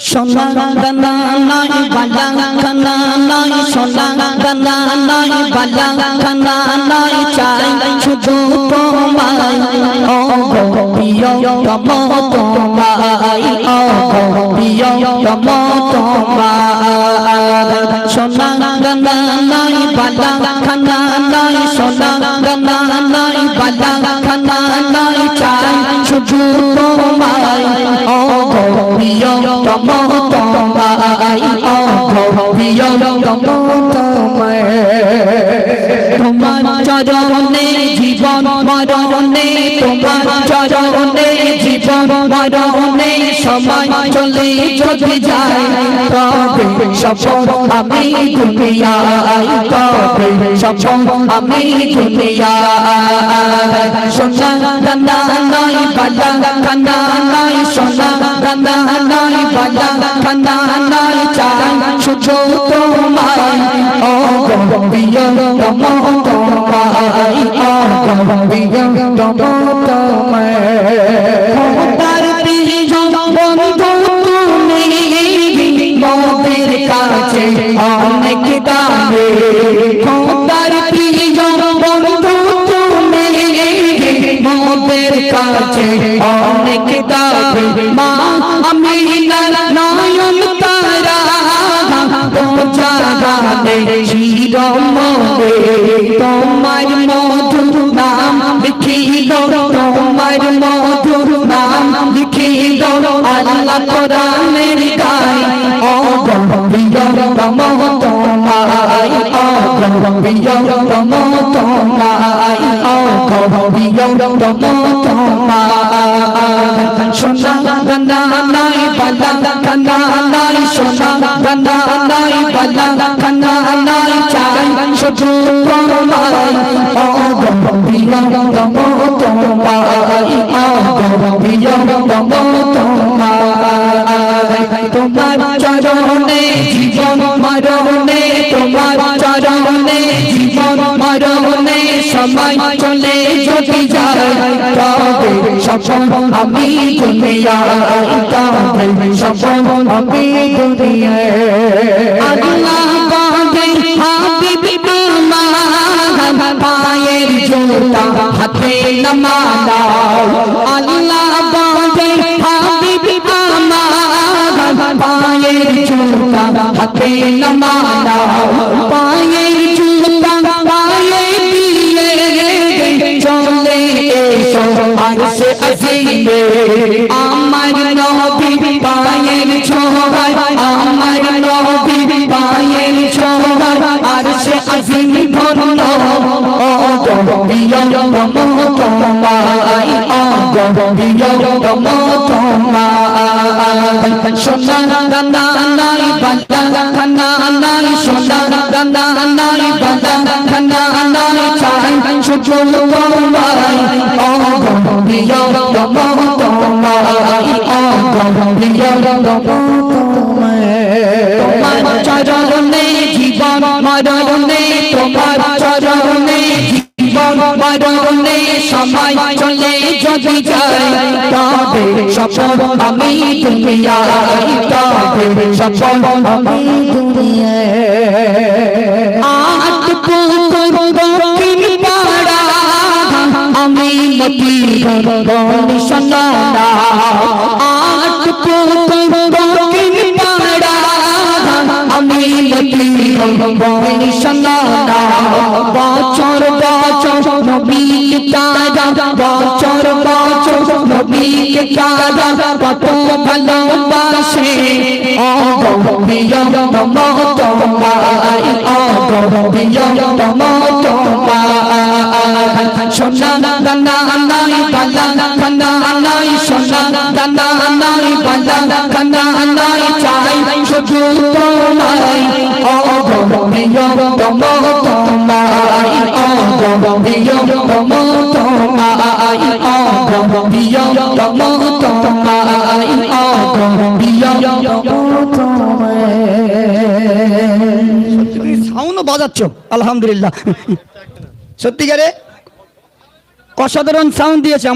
সোনা দানা নাই বালা খানা নাই সোনা দানা নাই বালা খানা নাই চাই শুধু তোমায় ও প্রিয় তম তোমায় ও প্রিয় তম তোমায় সোনা দানা নাই বালা খানা নাই সোনা দানা নাই বালা খানা নাই চাই শুধু তোমায় তম তোমায় প্রিয় তম তোমায় তোমার চরণে জীবন মরণে তোমার চরণে জীবন মরণে সময় চলে চলে যায় সফল আমি দুনিয়ায় তবে সফল আমি দুনিয়ায় সোনা দানা নাই বালা কানা নাই সোনা দানা নাই বালা কানা নাই চাই শুধু তোমায় ও গম্বিয়া তম তোমায় ও গম্বিয়া তম তোমায় অনেক দামে তার প্রিয় বন্ধু তুমি মোদের কাছে অনেক দামে মা আমি নয়ন তারা জাগানে শিরমে তোমার মধু নাম লিখিল তোমার মধু নাম লিখিল আল্লাহ কোরআনের গায় তোমার চরণে জীবন মরণে তোমার জীবন মরণে সময় চলে যদি যায় তবে সফল আমি দুনিয়ায় তবে আমি পায়ের জুতা হাতে নামালা পায়ের আমার নবী পায়ের ছোঁয়ায়, আমার নবী পায়ের ছোঁয়ায়, আর সে আসিবে ধন্য। ও গম্ভীর তম তোমায় ও গম্ভীর তম তোমায় সোনা গঙ্গা নাই বালা খানা নাই সোনা গঙ্গা নাই বালা খানা নাই চাই শুধু তোমায় চরণে জীবন মরণে তোমার চরণে জীবন মরণে সময় চলে যদি গনি সোনা আট পুতুল দক্ষিণ পাড়া। আমি মতি গনি সোনা বছর বছর নবী নবী তাজা কত ভালোবাসে। ও গম্ভীর বাজাচ্ছ? আলহামদুলিল্লাহ। সত্যিকারে অসাধারণ সাউন্ড দিয়েছে